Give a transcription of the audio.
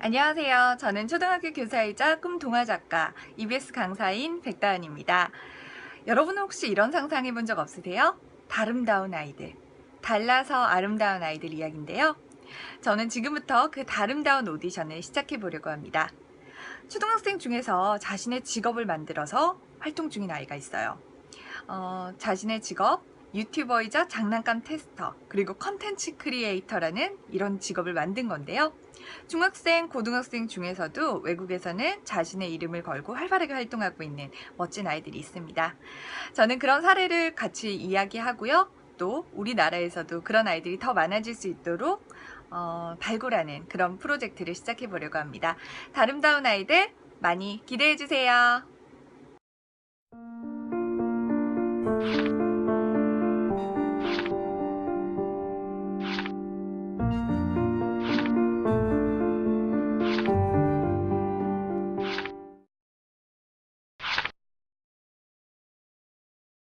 안녕하세요. 저는 초등학교 교사이자 꿈 동화 작가 EBS 강사인 백다은입니다. 여러분은 혹시 이런 상상해 본 적 없으세요? 다름다운 아이들. 달라서 아름다운 아이들 이야기인데요. 저는 지금부터 그 다름다운 오디션을 시작해 보려고 합니다. 초등학생 중에서 자신의 직업을 만들어서 활동 중인 아이가 있어요. 어, 자신의 직업, 유튜버이자 장난감 테스터, 그리고 컨텐츠 크리에이터라는 이런 직업을 만든 건데요. 중학생, 고등학생 중에서도 외국에서는 자신의 이름을 걸고 활발하게 활동하고 있는 멋진 아이들이 있습니다. 저는 그런 사례를 같이 이야기하고요. 또 우리나라에서도 그런 아이들이 더 많아질 수 있도록 어, 발굴하는 그런 프로젝트를 시작해 보려고 합니다. 다름다운 아이들 많이 기대해 주세요.